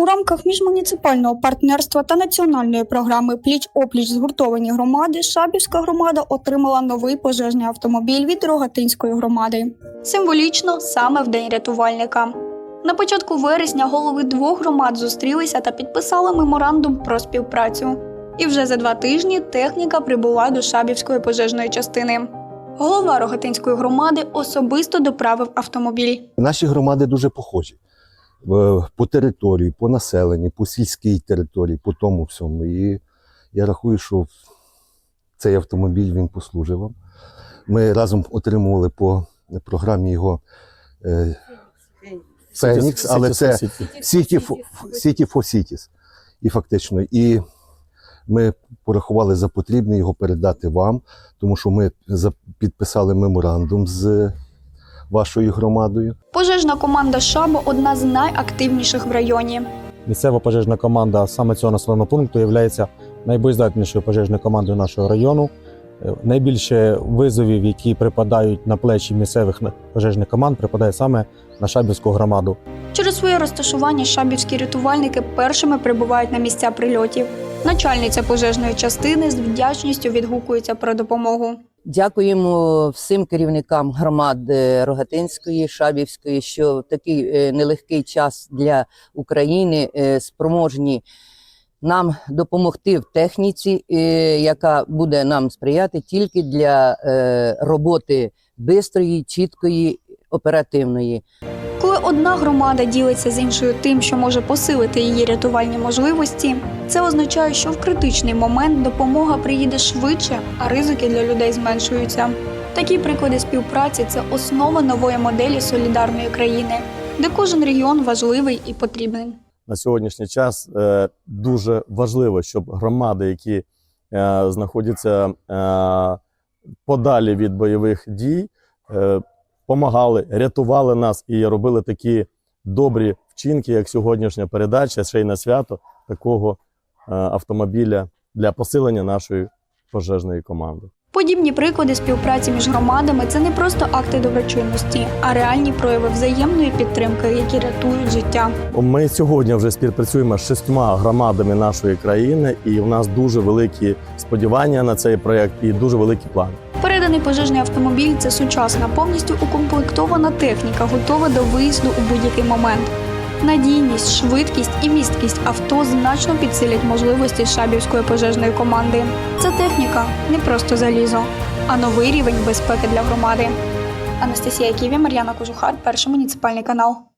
У рамках міжмуніципального партнерства та національної програми Пліч опліч згуртовані громади Шабівська громада отримала новий пожежний автомобіль від Рогатинської громади. Символічно саме в день рятувальника. На початку вересня голови двох громад зустрілися та підписали меморандум про співпрацю. І вже за два тижні техніка прибула до Шабівської пожежної частини. Голова Рогатинської громади особисто доправив автомобіль. Наші громади дуже похожі по території, по населенню, по сільській території, по тому всьому. І я рахую, що цей автомобіль він послужив вам. Ми разом отримували по програмі його е, Фенікс, але це City for, Cities. І фактично, і ми порахували за потрібне його передати вам, тому що ми підписали меморандум з вашою громадою. Пожежна команда Шабо одна з найактивніших в районі. Місцева пожежна команда саме цього населеного пункту є найбоєздатнішою пожежною командою нашого району. Найбільше визовів, які припадають на плечі місцевих на- пожежних команд, припадає саме на Шабівську громаду. Через своє розташування шабівські рятувальники першими прибувають на місця прильотів. Начальниця пожежної частини з вдячністю відгукується про допомогу. Дякуємо всім керівникам громад е, Рогатинської, Шабівської, що в такий е, нелегкий час для України е, спроможні нам допомогти в техніці, е, яка буде нам сприяти тільки для е, роботи бистрої, чіткої, оперативної. Коли одна громада ділиться з іншою тим, що може посилити її рятувальні можливості, це означає, що в критичний момент допомога приїде швидше, а ризики для людей зменшуються. Такі приклади співпраці це основа нової моделі солідарної країни, де кожен регіон важливий і потрібен. На сьогоднішній час е, дуже важливо, щоб громади, які е, знаходяться е, подалі від бойових дій, е, помагали, рятували нас і робили такі добрі вчинки, як сьогоднішня передача, ще й на свято такого автомобіля для посилення нашої пожежної команди. Подібні приклади співпраці між громадами це не просто акти доброчинності, а реальні прояви взаємної підтримки, які рятують життя. Ми сьогодні вже співпрацюємо з шістьма громадами нашої країни, і у нас дуже великі сподівання на цей проект і дуже великі плани. Переданий пожежний автомобіль це сучасна, повністю укомплектована техніка, готова до виїзду у будь-який момент. Надійність, швидкість і місткість авто значно підсилять можливості шабівської пожежної команди. Це техніка не просто залізо, а новий рівень безпеки для громади. Анастасія Ківі, Мар'яна Кожухар, перший муніципальний канал.